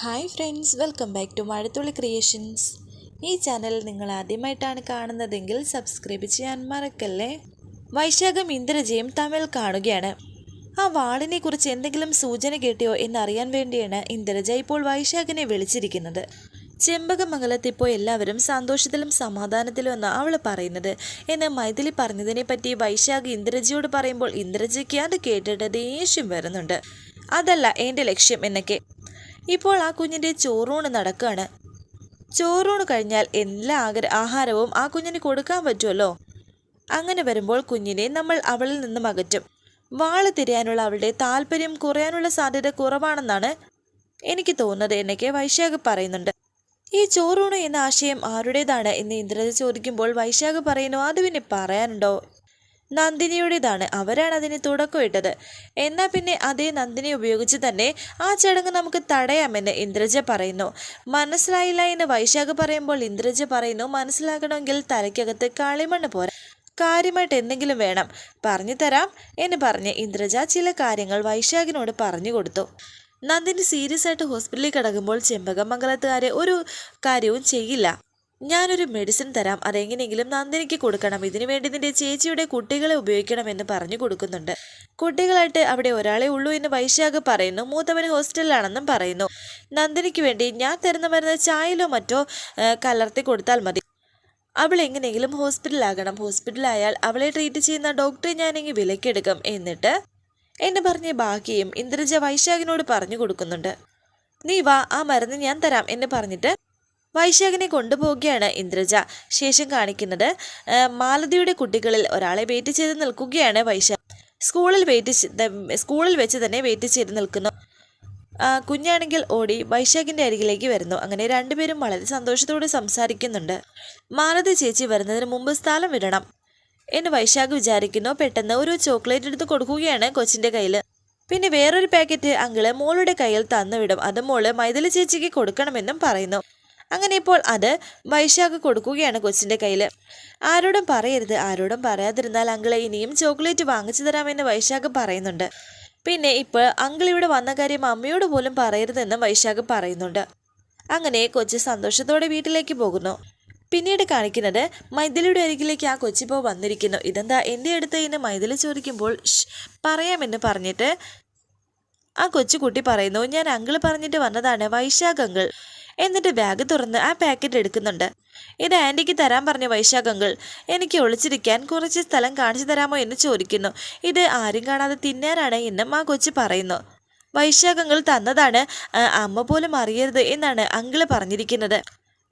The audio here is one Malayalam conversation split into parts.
Hi friends welcome back to Mazhathulli creations. ഈ ചാനൽ നിങ്ങൾ ആദ്യമായിട്ടാണ് കാണുന്നതെങ്കിൽ സബ്സ്ക്രൈബ് ചെയ്യാൻ മറക്കല്ലേ? വൈശാഖം ഇന്ദ്രജയും തമിഴ് കാണുകയാണ്. ആ വാളിനെ കുറിച്ച് എന്തെങ്കിലും സൂചന കിട്ടിയോ എന്നറിയാൻ വേണ്ടിയാണ് ഇന്ദ്രജ ഇപ്പോൾ വൈശാഖിനെ വിളിച്ചിരിക്കുന്നത്. ചെമ്പകമംഗലത്ത് ഇപ്പോൾ എല്ലാവരും സന്തോഷത്തിലും സമാധാനത്തിലും എന്നാണ് അവൾ പറയുന്നത്. എന്ന് മൈഥിലി പറഞ്ഞതിനെ പറ്റി വൈശാഖ് ഇന്ദ്രജിയോട് പറയുമ്പോൾ ഇന്ദ്രജയ്ക്ക് അത് കേട്ടിട്ട് ദേഷ്യം വരുന്നുണ്ട്. അതല്ല എന്റെ ലക്ഷ്യം എന്നൊക്കെ ഇപ്പോൾ ആ കുഞ്ഞിന്റെ ചോറൂണ് നടക്കുകയാണ് ചോറൂണ് കഴിഞ്ഞാൽ എല്ലാ ആഹാരവും ആ കുഞ്ഞിന് കൊടുക്കാൻ പറ്റുമല്ലോ? അങ്ങനെ വരുമ്പോൾ കുഞ്ഞിനെ നമ്മൾ അവളിൽ നിന്നും അകറ്റും. വാൾ തിരിയാനുള്ള അവളുടെ താല്പര്യം കുറയാനുള്ള സാധ്യത കുറവാണെന്നാണ് എനിക്ക് തോന്നുന്നത് എന്നൊക്കെ വൈശാഖ് പറയുന്നുണ്ട്. ഈ ചോറൂണ് എന്ന ആശയം ആരുടേതാണ്? എന്ന് ഇന്ദ്രജ ചോദിക്കുമ്പോൾ വൈശാഖ് പറയുന്നു അത് പിന്നെ പറയാനുണ്ടോ? നന്ദിനിയുടേതാണ്. അവരാണ് അതിന് തുടക്കമിട്ടത്. എന്നാൽ പിന്നെ അതേ നന്ദിനി ഉപയോഗിച്ച് തന്നെ ആ ചടങ്ങ് നമുക്ക് തടയാമെന്ന് ഇന്ദ്രജ പറയുന്നു. മനസ്സിലായില്ല എന്ന് വൈശാഖ് പറയുമ്പോൾ ഇന്ദ്രജ പറയുന്നു മനസ്സിലാകണമെങ്കിൽ തലയ്ക്കകത്ത് കളിമണ്ണ് പോരാ. കാര്യമായിട്ട് എന്തെങ്കിലും വേണം. പറഞ്ഞു തരാം എന്ന് പറഞ്ഞ് ഇന്ദ്രജ ചില കാര്യങ്ങൾ വൈശാഖിനോട് പറഞ്ഞു കൊടുത്തു. നന്ദിനി സീരിയസ് ആയിട്ട് ഹോസ്പിറ്റലിൽ കിടക്കുമ്പോൾ ചെമ്പകമംഗലത്തുകാരെ ഒരു കാര്യവും ചെയ്യില്ല. ഞാനൊരു മെഡിസിൻ തരാം. അതെങ്ങനെയെങ്കിലും നന്ദിനിക്ക് കൊടുക്കണം. ഇതിനു വേണ്ടി നിന്റെ ചേച്ചിയുടെ കുട്ടികളെ ഉപയോഗിക്കണമെന്ന് പറഞ്ഞു കൊടുക്കുന്നുണ്ട്. കുട്ടികളായിട്ട് അവിടെ ഒരാളെ ഉള്ളൂ എന്ന് വൈശാഖ് പറയുന്നു. മൂത്തവന് ഹോസ്റ്റലിലാണെന്നും പറയുന്നു. നന്ദിനിക്ക് വേണ്ടി ഞാൻ തരുന്ന മരുന്ന് ചായയിലോ മറ്റോ കലർത്തി കൊടുത്താൽ മതി. അവൾ എങ്ങനെയെങ്കിലും ഹോസ്പിറ്റലാകണം ഹോസ്പിറ്റലായാൽ അവളെ ട്രീറ്റ് ചെയ്യുന്ന ഡോക്ടറെ ഞാനെങ്കിൽ വിലക്കെടുക്കും. എന്നിട്ട് എന്നെ പറഞ്ഞ ബാക്കിയും ഇന്ദ്രജ വൈശാഖിനോട് പറഞ്ഞു കൊടുക്കുന്നുണ്ട്. നീ വാ ആ മരുന്ന് ഞാൻ തരാം എന്ന് പറഞ്ഞിട്ട് വൈശാഖിനെ കൊണ്ടുപോവുകയാണ് ഇന്ദ്രജ. ശേഷം കാണിക്കുന്നത് മാലതിയുടെ കുട്ടികളിൽ ഒരാളെ വെയിറ്റ് ചെയ്ത് നിൽക്കുകയാണ് വൈശാഖ്. സ്കൂളിൽ വെയിറ്റ് സ്കൂളിൽ വെച്ച് തന്നെ വെയിറ്റ് ചെയ്ത് നിൽക്കുന്നു. കുഞ്ഞാണെങ്കിൽ ഓടി വൈശാഖിന്റെ അരികിലേക്ക് വരുന്നു. അങ്ങനെ രണ്ടുപേരും വളരെ സന്തോഷത്തോടെ സംസാരിക്കുന്നുണ്ട്. മാലതി ചേച്ചി വരുന്നതിന് മുമ്പ് സ്ഥലം വിടണം എന്ന് വൈശാഖ് വിചാരിക്കുന്നു. പെട്ടെന്ന് ഒരു ചോക്ലേറ്റ് എടുത്ത് കൊടുക്കുകയാണ് കൊച്ചിന്റെ കയ്യിൽ പിന്നെ വേറൊരു പാക്കറ്റ് അങ്കിൾ മോളുടെ കയ്യിൽ തന്നുവിടും. അത് മോൾ മൈഥിലി ചേച്ചിക്ക് കൊടുക്കണമെന്നും പറയുന്നു. അങ്ങനെ ഇപ്പോൾ അത് വൈശാഖ് കൊടുക്കുകയാണ് കൊച്ചിന്റെ കയ്യിൽ. ആരോടും പറയരുത് ആരോടും പറയാതിരുന്നാൽ അങ്കിളെ ഇനിയും ചോക്ലേറ്റ് വാങ്ങിച്ചു തരാമെന്ന് വൈശാഖ് പറയുന്നുണ്ട്. പിന്നെ ഇപ്പോൾ അങ്കിൾ ഇവിടെ വന്ന കാര്യം അമ്മയോട് പോലും പറയരുതെന്നും വൈശാഖ് പറയുന്നുണ്ട്. അങ്ങനെ കൊച്ചു സന്തോഷത്തോടെ വീട്ടിലേക്ക് പോകുന്നു. പിന്നീട് കാണിക്കുന്നത് മൈഥിലിയുടെ അരികിലേക്ക് ആ കൊച്ചിപ്പോ വന്നിരിക്കുന്നു. ഇതെന്താ എന്റെ അടുത്ത് ഇന്ന് മൈഥിലി ചോദിക്കുമ്പോൾ "ഷ്, പറയാമെന്ന് പറഞ്ഞിട്ട് ആ കൊച്ചുകുട്ടി പറയുന്നു ഞാൻ അങ്കിൾ പറഞ്ഞിട്ട് വന്നതാണ് വൈശാഖ് അങ്കിൾ. എന്നിട്ട് ബാഗ് തുറന്ന് ആ പാക്കറ്റ് എടുക്കുന്നുണ്ട്. ഇത് ആന്റിക്ക് തരാൻ പറഞ്ഞ വൈശാഖങ്ങൾ എനിക്ക് ഒളിച്ചിരിക്കാൻ കുറച്ച് സ്ഥലം കാണിച്ചു തരാമോ എന്ന് ചോദിക്കുന്നു. ഇത് ആരും കാണാതെ തിന്നാനാണ് എന്നും ആ കൊച്ചു പറയുന്നു. വൈശാഖങ്ങൾ തന്നതാണ് അമ്മ പോലും അറിയരുത് എന്നാണ് അങ്കിൾ പറഞ്ഞിരിക്കുന്നത്.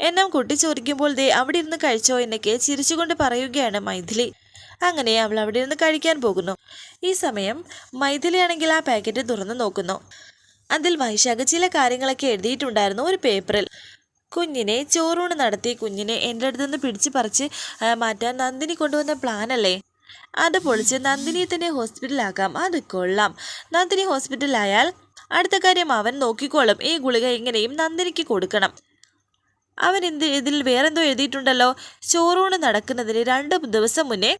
എന്നും കുട്ടി ചോദിക്കുമ്പോൾ ദേ അവിടെ ഇരുന്ന് കഴിച്ചോ എന്നൊക്കെ ചിരിച്ചുകൊണ്ട് പറയുകയാണ് മൈഥിലി. അങ്ങനെ അവൾ അവിടെ ഇരുന്ന് കഴിക്കാൻ പോകുന്നു. ഈ സമയം മൈഥിലിയാണെങ്കിൽ ആ പാക്കറ്റ് തുറന്നു നോക്കുന്നു. അതിൽ വൈശാഖ ചില കാര്യങ്ങളൊക്കെ എഴുതിയിട്ടുണ്ടായിരുന്നു ഒരു പേപ്പറിൽ. കുഞ്ഞിനെ ചോറൂണ് നടത്തി കുഞ്ഞിനെ എന്റെ അടുത്ത് നിന്ന് പിടിച്ച് പറിച്ച് മാറ്റാൻ നന്ദിനി കൊണ്ടുവന്ന പ്ലാനല്ലേ അത് പൊളിച്ച് നന്ദിനിയെ തന്നെ ഹോസ്പിറ്റലാക്കാം അത് കൊള്ളാം. നന്ദിനി ഹോസ്പിറ്റലായാൽ അടുത്ത കാര്യം അവൻ നോക്കിക്കോളും. ഈ ഗുളിക എങ്ങനെയും നന്ദിനിക്ക് കൊടുക്കണം. അവൻ എന്ത് ഇതിൽ വേറെന്തോ എഴുതിയിട്ടുണ്ടല്ലോ? ചോറൂണ് നടക്കുന്നതിന് രണ്ട് ദിവസം മുന്നേ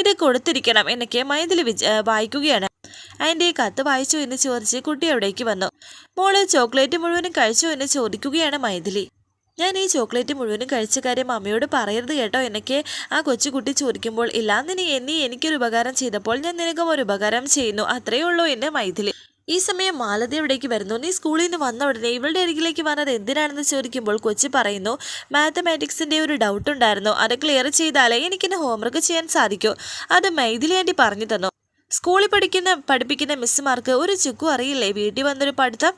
ഇത് കൊടുത്തിരിക്കണം എന്നൊക്കെ മൈഥിലി വിച വായിക്കുകയാണ്. ഈ കത്ത് വായിച്ചു എന്ന് ചോദിച്ച് കുട്ടി അവിടേക്ക് വന്നു. മോൾ ചോക്ലേറ്റ് മുഴുവനും കഴിച്ചു എന്ന് ചോദിക്കുകയാണ് മൈഥിലി. ഞാൻ ഈ ചോക്ലേറ്റ് മുഴുവനും കഴിച്ച കാര്യം അമ്മയോട് പറയരുത് കേട്ടോ എന്നൊക്കെ ആ കൊച്ചുകുട്ടി ചോദിക്കുമ്പോൾ ഇല്ല നീ നീ എനിക്കൊരു ഉപകാരം ചെയ്തപ്പോൾ ഞാൻ നിനക്കും ഒരു ഉപകാരം ചെയ്യുന്നു. അത്രയേ ഉള്ളൂ എന്റെ മൈഥിലി ഈ സമയം മാലതി എവിടേക്ക് വരുന്നു? നീ സ്കൂളിൽ നിന്ന് വന്ന ഉടനെ ഇവളുടെ അരികിലേക്ക് വന്നത് എന്തിനാണെന്ന് ചോദിക്കുമ്പോൾ കൊച്ചി പറയുന്നു മാത്തമാറ്റിക്സിന്റെ ഒരു ഡൗട്ട് ഉണ്ടായിരുന്നു. അത് ക്ലിയർ ചെയ്താലേ എനിക്കിന്ന് ഹോംവർക്ക് ചെയ്യാൻ സാധിക്കൂ. അത് മൈഥിലി ആന്റി പറഞ്ഞു തന്നു. സ്കൂളിൽ പഠിക്കുന്ന പഠിപ്പിക്കുന്ന മിസ്സുമാർക്ക് ഒരു ചുക്കും അറിയില്ലേ? വീട്ടിൽ വന്നൊരു പഠിത്തം?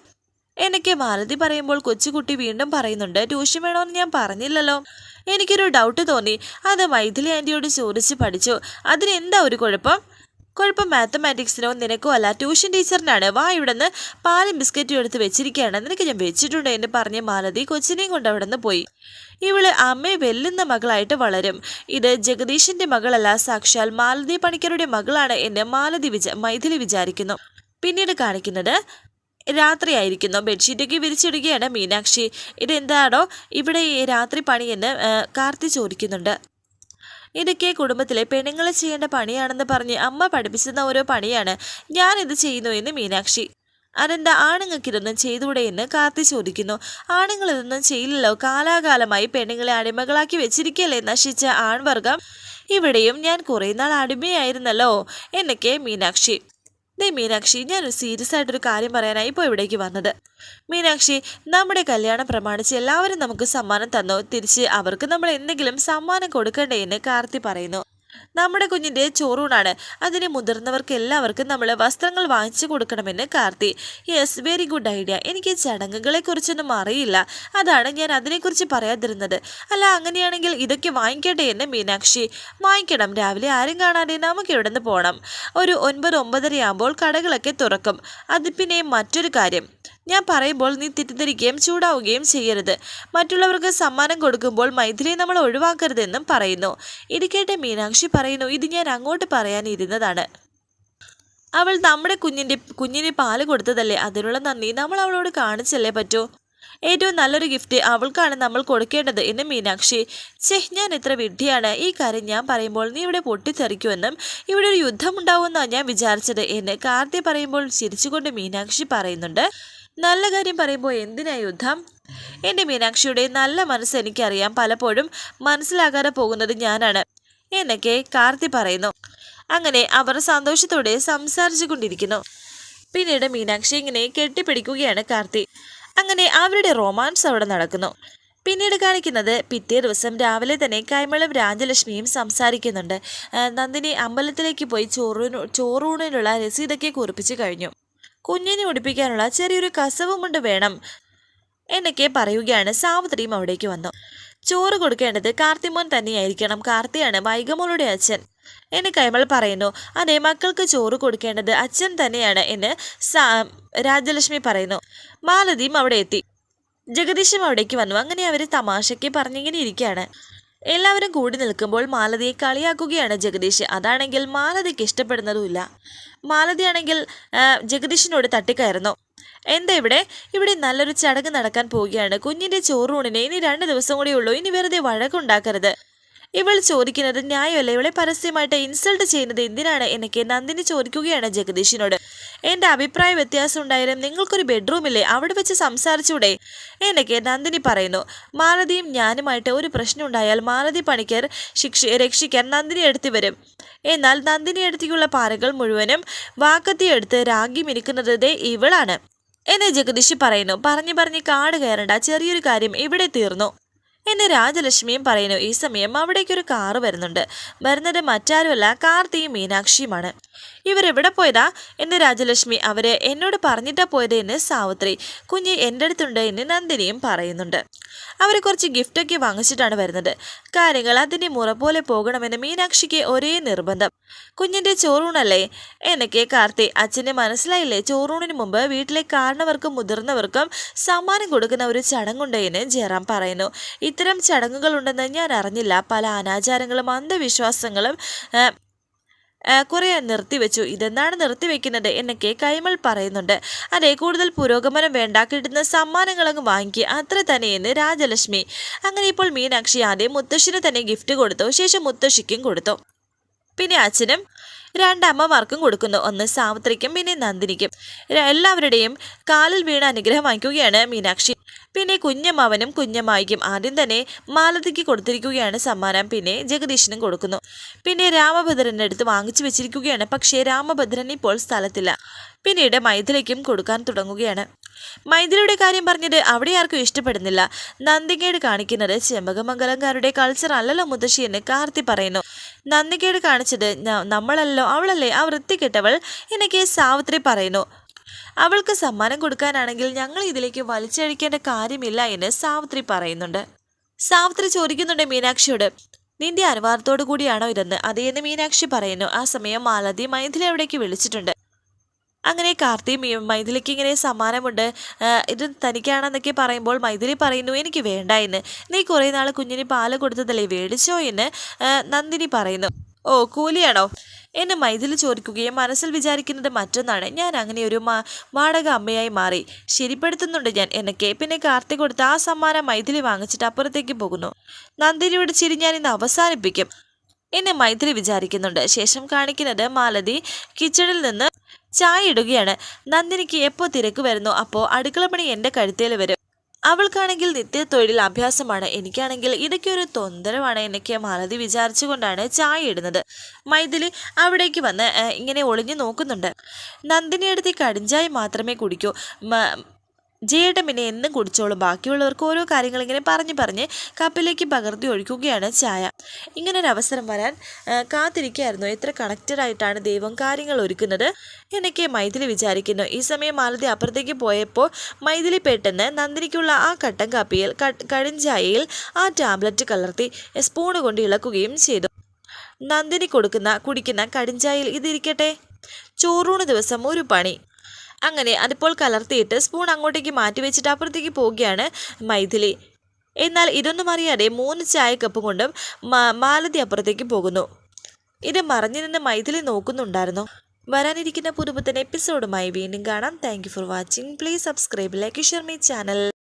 എനിക്ക് മാലതി പറയുമ്പോൾ കൊച്ചുകുട്ടി വീണ്ടും പറയുന്നുണ്ട് ട്യൂഷൻ വേണമെന്ന് ഞാൻ പറഞ്ഞില്ലല്ലോ. എനിക്കൊരു ഡൗട്ട് തോന്നി. അത് മൈഥിലി ആന്റിയോട് ചോദിച്ച് പഠിച്ചു. അതിന് എന്താ ഒരു കുഴപ്പം? കുഴപ്പം മാത്തമാറ്റിക്സിനോ നിനക്കോ അല്ല. ട്യൂഷൻ ടീച്ചറിനാണ് വാ ഇവിടുന്ന് പാലും ബിസ്ക്കറ്റും എടുത്ത് വെച്ചിരിക്കുകയാണ്. നിനക്ക് ഞാൻ വെച്ചിട്ടുണ്ട് എന്ന് പറഞ്ഞ മാലതി കൊച്ചിനെയും കൊണ്ട് അവിടെ നിന്ന് പോയി. ഇവൾ അമ്മയെ വെല്ലുന്ന മകളായിട്ട് വളരും. ഇത് ജഗദീഷിന്റെ മകളല്ല സാക്ഷാൽ മാലതി പണിക്കരുടെ മകളാണ് എന്ന് മാലതി വിചാ മൈഥിലി വിചാരിക്കുന്നു. പിന്നീട് കാണിക്കുന്നത് രാത്രിയായിരിക്കുന്നു. ബെഡ്ഷീറ്റൊക്കെ വിരിച്ചിടുകയാണ് മീനാക്ഷി. ഇതെന്താണോ ഇവിടെ രാത്രി പണിയെന്ന് കാർത്തി ചോദിക്കുന്നുണ്ട്. ഇതൊക്കെ കുടുംബത്തിലെ പെണ്ണുങ്ങൾ ചെയ്യേണ്ട പണിയാണെന്ന് പറഞ്ഞ് അമ്മ പഠിപ്പിച്ചിരുന്ന ഓരോ പണിയാണ് ഞാനിത് ചെയ്യുന്നു എന്ന് മീനാക്ഷി. അതെന്താ ആണുങ്ങൾക്ക് ഇതൊന്നും ചെയ്തുകൂടെ എന്ന് കാർത്തി ചോദിക്കുന്നു. ആണുങ്ങൾ ഇതൊന്നും ചെയ്യില്ലല്ലോ. കാലാകാലമായി പെണ്ണുങ്ങളെ അടിമകളാക്കി വെച്ചിരിക്കല്ലേ നശിച്ച ആൺവർഗം. ഇവിടെയും ഞാൻ കുറേ നാൾ അടിമയായിരുന്നല്ലോ എന്നൊക്കെ മീനാക്ഷി. ദേ മീനാക്ഷി ഞാനൊരു സീരിയസ് ആയിട്ടൊരു കാര്യം പറയാനായി ഇപ്പോൾ ഇവിടേക്ക് വന്നത്. മീനാക്ഷി നമ്മുടെ കല്യാണം പ്രമാണിച്ച് എല്ലാവരും നമുക്ക് സമ്മാനം തന്നോ. തിരിച്ച് അവർക്ക് നമ്മൾ എന്തെങ്കിലും സമ്മാനം കൊടുക്കണ്ടേ എന്ന് കാർത്തി പറയുന്നു. നമ്മുടെ കുഞ്ഞിന്റെ ചോറൂണാണ്. അതിന് മുതിർന്നവർക്ക് എല്ലാവർക്കും നമ്മൾ വസ്ത്രങ്ങൾ വാങ്ങിച്ചു കൊടുക്കണമെന്ന് Karthi. Yes very good idea. എനിക്ക് ചടങ്ങുകളെക്കുറിച്ചൊന്നും അറിയില്ല. അതാണ് ഞാൻ അതിനെക്കുറിച്ച് പറയാതിരുന്നത്. അല്ല അങ്ങനെയാണെങ്കിൽ ഇതൊക്കെ വാങ്ങിക്കട്ടെ എന്ന് മീനാക്ഷി. വാങ്ങിക്കണം. രാവിലെ ആരും കാണാതെ നമുക്ക് ഇവിടെ നിന്ന് പോകണം ഒരു ഒൻപത് ഒമ്പതരയാകുമ്പോൾ കടകളൊക്കെ തുറക്കും. അത് പിന്നെ മറ്റൊരു കാര്യം. ഞാൻ പറയുമ്പോൾ നീ തെറ്റിദ്ധരിക്കുകയും ചൂടാവുകയും ചെയ്യരുത്. മറ്റുള്ളവർക്ക് സമ്മാനം കൊടുക്കുമ്പോൾ മൈഥിലി നമ്മൾ ഒഴിവാക്കരുതെന്നും പറയുന്നു. ഇടിക്കേട്ട മീനാക്ഷി പറയുന്നു ഇത് ഞാൻ അങ്ങോട്ട് പറയാനിരുന്നതാണ്. അവൾ നമ്മുടെ കുഞ്ഞിന്റെ കുഞ്ഞിന് പാൽ കൊടുത്തതല്ലേ? അതിനുള്ള നന്ദി നമ്മൾ അവളോട് കാണിച്ചല്ലേ പറ്റൂ? ഏറ്റവും നല്ലൊരു ഗിഫ്റ്റ് അവൾക്കാണ് നമ്മൾ കൊടുക്കേണ്ടത് എന്ന് മീനാക്ഷി. ചെഹ് ഞാൻ ഇത്ര വിഡ്ഢിയാണ്. ഈ കാര്യം ഞാൻ പറയുമ്പോൾ നീ ഇവിടെ പൊട്ടിത്തെറിക്കുമെന്നും ഇവിടെ ഒരു യുദ്ധമുണ്ടാവുമെന്നാണ് ഞാൻ വിചാരിച്ചത് എന്ന് കാർത്തി പറയുമ്പോൾ ചിരിച്ചുകൊണ്ട് മീനാക്ഷി പറയുന്നുണ്ട്. നല്ല കാര്യം പറയുമ്പോൾ എന്തിനാ യുദ്ധം? എന്റെ മീനാക്ഷിയുടെ നല്ല മനസ്സ് എനിക്കറിയാം പലപ്പോഴും മനസ്സിലാകാതെ പോകുന്നത് ഞാനാണ് എന്നൊക്കെ കാർത്തി പറയുന്നു. അങ്ങനെ അവർ സന്തോഷത്തോടെ സംസാരിച്ചു കൊണ്ടിരിക്കുന്നു പിന്നീട് മീനാക്ഷി ഇങ്ങനെ കെട്ടിപ്പിടിക്കുകയാണ് കാർത്തി. അങ്ങനെ അവരുടെ റൊമാൻസ് അവിടെ നടക്കുന്നു. പിന്നീട് കാണിക്കുന്നത് പിറ്റേ ദിവസം രാവിലെ തന്നെ കൈമളും രാജലക്ഷ്മിയും സംസാരിക്കുന്നുണ്ട്. നന്ദിനി അമ്പലത്തിലേക്ക് പോയി ചോറൂണു ചോറൂണിനുള്ള രസീതൊക്കെ കുറിപ്പിച്ച് കഴിഞ്ഞു. കുഞ്ഞിനെ ഉടുപ്പിക്കാനുള്ള ചെറിയൊരു കസവും കൊണ്ട് വേണം. എന്നൊക്കെ പറയുകയാണ് സാവിത്രിയും അവിടേക്ക് വന്നു ചോറ് കൊടുക്കേണ്ടത് കാർത്തിമോൻ തന്നെയായിരിക്കണം. കാർത്തിയാണ് വൈകമോളുടെ അച്ഛൻ. എന്ന് കൈമൾ പറയുന്നു. അതെ മക്കൾക്ക് ചോറ് കൊടുക്കേണ്ടത് അച്ഛൻ തന്നെയാണ് എന്ന് സാ രാജലക്ഷ്മി പറയുന്നു. മാലതിയും അവിടെ എത്തി. ജഗദീശും അവിടേക്ക് വന്നു. അങ്ങനെ അവർ തമാശയ്ക്ക് പറഞ്ഞിങ്ങനെ ഇരിക്കുകയാണ്. എല്ലാവരും കൂടി നിൽക്കുമ്പോൾ മാലതിയെ കളിയാക്കുകയാണ് ജഗദീഷ്. അതാണെങ്കിൽ മാലതിക്ക് ഇഷ്ടപ്പെടുന്നതുമില്ല. മാലതിയാണെങ്കിൽ ജഗദീഷിനോട് തട്ടിക്കയറുന്നു. എന്താ ഇവിടെ? ഇവിടെ നല്ലൊരു ചടങ്ങ് നടക്കാൻ പോവുകയാണ്. കുഞ്ഞിന്റെ ചോറൂണിന് ഇനി രണ്ട് ദിവസം കൂടി ഉള്ളൂ. ഇനി വെറുതെ വഴക്കുണ്ടാക്കരുത്. ഇവൾ ചോദിക്കുന്നത് ന്യായമല്ല. ഇവളെ പരസ്യമായിട്ട് ഇൻസൾട്ട് ചെയ്യുന്നത് എന്തിനാണ് എന്നൊക്കെ നന്ദിനി ചോദിക്കുകയാണ് ജഗദീഷിനോട്. എന്റെ അഭിപ്രായ വ്യത്യാസം ഉണ്ടായാലും നിങ്ങൾക്കൊരു ബെഡ്റൂമില്ലേ അവിടെ വെച്ച് സംസാരിച്ചൂടെ? എന്നൊക്കെ നന്ദിനി പറയുന്നു. മാലതിയും ഞാനുമായിട്ട് ഒരു പ്രശ്നം ഉണ്ടായാൽ മാലതി പണിക്കർ ശിക്ഷ രക്ഷിക്കാൻ നന്ദിനി എടുത്തു വരും. എന്നാൽ നന്ദിനി എടുത്തിക്കുള്ള പാറകൾ മുഴുവനും വാക്കത്തി എടുത്ത് രാഗി മിനുക്കുന്നത് ഇവളാണ്. എന്ന് ജഗദീഷ് പറയുന്നു. പറഞ്ഞു പറഞ്ഞ് കാട് കയറണ്ട. ചെറിയൊരു കാര്യം ഇവിടെ തീർന്നു. എന്ന് രാജലക്ഷ്മിയും പറയുന്നു ഈ സമയം അവിടേക്കൊരു കാറ് വരുന്നുണ്ട്. വരുന്നത് മറ്റാരുമല്ല കാർത്തിയും മീനാക്ഷിയുമാണ്. ഇവരെവിടെ പോയതാ? എന്ന് രാജലക്ഷ്മി അവരെ എന്നോട് പറഞ്ഞിട്ടാ പോയത് എന്ന് സാവിത്രി കുഞ്ഞ് എന്റെ അടുത്തുണ്ട് എന്ന് നന്ദിനിയും പറയുന്നുണ്ട്. അവർ കുറച്ച് ഗിഫ്റ്റൊക്കെ വാങ്ങിച്ചിട്ടാണ് വരുന്നത്. കാര്യങ്ങൾ അതിന്റെ മുറ പോലെ പോകണമെന്ന് മീനാക്ഷിക്ക് ഒരേ നിർബന്ധം. കുഞ്ഞിന്റെ ചോറൂണല്ലേ? എന്നൊക്കെ കാർത്തി അച്ഛന് മനസ്സിലായില്ലേ ചോറൂണിന് മുമ്പ് വീട്ടിലെ കാരണവർക്കും മുതിർന്നവർക്കും സമ്മാനം കൊടുക്കുന്ന ഒരു ചടങ്ങുണ്ട് എന്ന് ജയറാം പറയുന്നു. ഇത്തരം ചടങ്ങുകളുണ്ടെന്ന് ഞാൻ അറിഞ്ഞില്ല. പല അനാചാരങ്ങളും അന്ധവിശ്വാസങ്ങളും കുറേ നിർത്തിവെച്ചു. ഇതെന്താണ് നിർത്തിവെക്കുന്നത് എന്നൊക്കെ കൈമൾ പറയുന്നുണ്ട്. അതെ കൂടുതൽ പുരോഗമനം വേണ്ട. കിട്ടുന്ന സമ്മാനങ്ങളങ്ങ് വാങ്ങിക്കുക അത്ര തന്നെയെന്ന് രാജലക്ഷ്മി. അങ്ങനെ ഇപ്പോൾ മീനാക്ഷി ആദ്യം മുത്തശ്ശിന് തന്നെ ഗിഫ്റ്റ് കൊടുത്തു. ശേഷം മുത്തശ്ശിക്കും കൊടുത്തു. പിന്നെ അച്ഛനും രണ്ടമ്മമാർക്കും കൊടുക്കുന്നു. ഒന്ന് സാവിത്രിക്കും പിന്നെ നന്ദിനിക്കും. എല്ലാവരുടെയും കാലിൽ വീണ് അനുഗ്രഹം വാങ്ങിക്കുകയാണ് മീനാക്ഷി. പിന്നെ കുഞ്ഞമ്മാവനും കുഞ്ഞമ്മായിക്കും ആദ്യം തന്നെ മാലതിക്ക് കൊടുത്തിരിക്കുകയാണ് സമ്മാനം. പിന്നെ ജഗദീശനും കൊടുക്കുന്നു. പിന്നെ രാമഭദ്രന്റെ അടുത്ത് വാങ്ങിച്ചു വെച്ചിരിക്കുകയാണ്. പക്ഷേ രാമഭദ്രൻ ഇപ്പോൾ സ്ഥലത്തില്ല. പിന്നീട് മൈഥിലിക്കും കൊടുക്കാൻ തുടങ്ങുകയാണ്. മൈഥിലിയുടെ കാര്യം പറഞ്ഞത് അവിടെ ആർക്കും ഇഷ്ടപ്പെടുന്നില്ല. നന്ദികേട് കാണിക്കുന്നത് ചെമ്പകമംഗലംകാരുടെ കൾച്ചർ അല്ലല്ലോ മുത്തശ്ശി എന്ന് കാർത്തി പറയുന്നു. നന്ദികേട് കാണിച്ചത് നമ്മളല്ലോ അവളല്ലേ ആ വൃത്തികെട്ടവൾ എനിക്ക് സാവിത്രി പറയുന്നു. അവൾക്ക് സമ്മാനം കൊടുക്കാനാണെങ്കിൽ ഞങ്ങൾ ഇതിലേക്ക് വലിച്ചഴിക്കേണ്ട കാര്യമില്ല എന്ന് സാവിത്രി പറയുന്നുണ്ട്. സാവിത്രി ചോദിക്കുന്നുണ്ട് മീനാക്ഷിയോട് നിന്റെ അനുവാദത്തോടു കൂടിയാണോ ഇതെന്ന്? അതേന്ന് മീനാക്ഷി പറയുന്നു. ആ സമയം മാലതി മൈഥിലി അവിടേക്ക് വിളിച്ചിട്ടുണ്ട്. അങ്ങനെ കാർത്തി മൈഥിലിക്ക് ഇങ്ങനെ സമ്മാനമുണ്ട്. ഇത് തനിക്കാണെന്നൊക്കെ പറയുമ്പോൾ മൈഥിലി പറയുന്നു എനിക്ക് വേണ്ട എന്ന്. നീ കുറേ നാൾ കുഞ്ഞിന് പാൽ കൊടുത്തതല്ലേ മേടിച്ചോ എന്ന് നന്ദിനി പറയുന്നു. ഓ കൂലിയാണോ? എന്നെ മൈഥിലി ചോദിക്കുകയും മനസ്സിൽ വിചാരിക്കുന്നത് മറ്റൊന്നാണ്. ഞാൻ അങ്ങനെ ഒരു മാ അമ്മയായി മാറി. ശരിപ്പെടുത്തുന്നുണ്ട് ഞാൻ എന്നൊക്കെ. പിന്നെ കാർത്തി കൊടുത്ത് ആ സമ്മാനം മൈഥിലി വാങ്ങിച്ചിട്ട് അപ്പുറത്തേക്ക് പോകുന്നു. നന്ദിനിയുടെ ചിരി ഞാൻ ഇന്ന് അവസാനിപ്പിക്കും. എന്നെ മൈത്രി വിചാരിക്കുന്നുണ്ട്. ശേഷം കാണിക്കുന്നത് മാലതി കിച്ചണിൽ നിന്ന് ചായ ഇടുകയാണ്. നന്ദിനിക്ക് എപ്പോൾ തിരക്ക് വരുന്നു അപ്പോൾ അടുക്കള പണി എന്റെ കഴുത്തേൽ വരും. അവൾക്കാണെങ്കിൽ നിത്യ തൊഴിൽ അഭ്യാസമാണ്. എനിക്കാണെങ്കിൽ ഇതൊക്കെ ഒരു തൊന്തരമാണ് എന്നൊക്കെ മാലതി വിചാരിച്ചുകൊണ്ടാണ് ചായ ഇടുന്നത്. മൈഥിലി അവിടേക്ക് വന്ന് ഇങ്ങനെ ഒളിഞ്ഞു നോക്കുന്നുണ്ട്. നന്ദിനി അടുത്ത് കടിഞ്ചായ മാത്രമേ കുടിക്കൂ. ജയേട്ടൻ പിന്നെ എന്നും കുടിച്ചോളും. ബാക്കിയുള്ളവർക്ക് ഓരോ കാര്യങ്ങൾ ഇങ്ങനെ പറഞ്ഞ് പറഞ്ഞ് കപ്പിലേക്ക് പകർത്തി ഒഴിക്കുകയാണ് ചായ. ഇങ്ങനൊരു അവസരം വരാൻ കാത്തിരിക്കുകയായിരുന്നു എത്ര കണക്റ്റഡ് ആയിട്ടാണ് ദൈവം കാര്യങ്ങൾ ഒരുക്കുന്നത് എന്നൊക്കെ മൈഥിലി വിചാരിക്കുന്നു. ഈ സമയം മാലതി അപ്പുറത്തേക്ക് പോയപ്പോൾ മൈഥിലി പെട്ടെന്ന് നന്ദിനിക്കുള്ള ആ കട്ടൻ കാപ്പിയിൽ ക- കടിഞ്ചായയിൽ ആ ടാബ്ലറ്റ് കലർത്തി സ്പൂണ് കൊണ്ട് ഇളക്കുകയും ചെയ്തു. നന്ദിനി കൊടുക്കുന്ന കുടിക്കുന്ന കടിഞ്ചായയിൽ ഇതിരിക്കട്ടെ? ചോറൂണ് ദിവസം ഒരു പണി. അങ്ങനെ അതിപ്പോൾ കലർത്തിയിട്ട് സ്പൂൺ അങ്ങോട്ടേക്ക് മാറ്റി വെച്ചിട്ട് അപ്പുറത്തേക്ക് പോവുകയാണ് മൈഥിലി. എന്നാൽ ഇതൊന്നും അറിയാതെ മൂന്ന് ചായക്കപ്പ് കപ്പ് കൊണ്ടും മാലതി അപ്പുറത്തേക്ക് പോകുന്നു. ഇത് മറഞ്ഞു നിന്ന് മൈഥിലി നോക്കുന്നുണ്ടായിരുന്നു. വരാനിരിക്കുന്ന പുതുപുത്തൻ എപ്പിസോഡുമായി വീണ്ടും കാണാം. Thank for watching please subscribe like share my channel